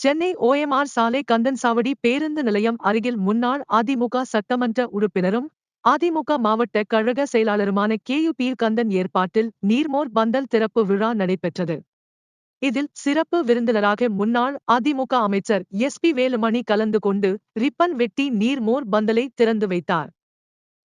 Chennai OMR சாலை கந்தன்சாவடி பேருந்து நிலையம் அருகில் முன்னாள் அதிமுக சட்டமன்ற உறுப்பினரும் அதிமுக மாவட்ட கழக செயலாளருமான கே கேயுபி கந்தன் ஏற்பாட்டில் நீர்மோர் பந்தல் திறப்பு விழா நடைபெற்றது. இதில் சிறப்பு விருந்தினராக முன்னாள் அதிமுக அமைச்சர் எஸ் பி வேலுமணி கலந்து கொண்டு ரிப்பன் வெட்டி நீர்மோர் பந்தலை திறந்து வைத்தார்.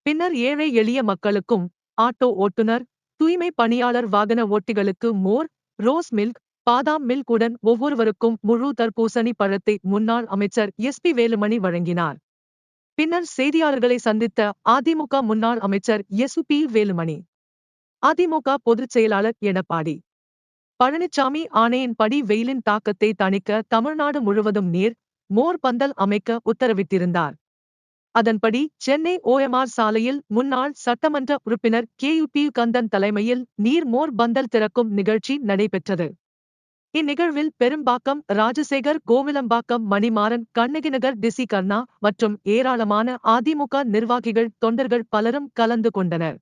பின்னர் ஏழை எளிய மக்களுக்கும் ஆட்டோ ஓட்டுநர் தூய்மை பணியாளர் வாகன ஓட்டிகளுக்கு மோர் ரோஸ் மில்க் பாதாம் மில்க் உடன் ஒவ்வொருவருக்கும் முழு தர்பூசணி பழத்தை முன்னாள் அமைச்சர் எஸ் பி வேலுமணி வழங்கினார். பின்னர் செய்தியாளர்களை சந்தித்த அதிமுக முன்னாள் அமைச்சர் எஸ் பி வேலுமணி. அதிமுக பொதுச் செயலாளர் எடப்பாடி. பழனிசாமி ஆணையின்படி வெயிலின் தாக்கத்தை தணிக்க தமிழ்நாடு முழுவதும் நீர் மோர் பந்தல் அமைக்க உத்தரவிட்டிருந்தார். அதன்படி சென்னை ஓஎம்ஆர் சாலையில் முன்னாள் சட்டமன்ற உறுப்பினர் கே யுபி கந்தன் தலைமையில் நீர் மோர் பந்தல் திறக்கும் நிகழ்ச்சி நடைபெற்றது. இந்நிகழ்வில் பெரும்பாக்கம் ராஜசேகர் கோவிலம்பாக்கம் மணிமாறன் கண்ணகிநகர் டிசி கண்ணா மற்றும் ஏராளமான அதிமுக நிர்வாகிகள் தொண்டர்கள் பலரும் கலந்து கொண்டனர்.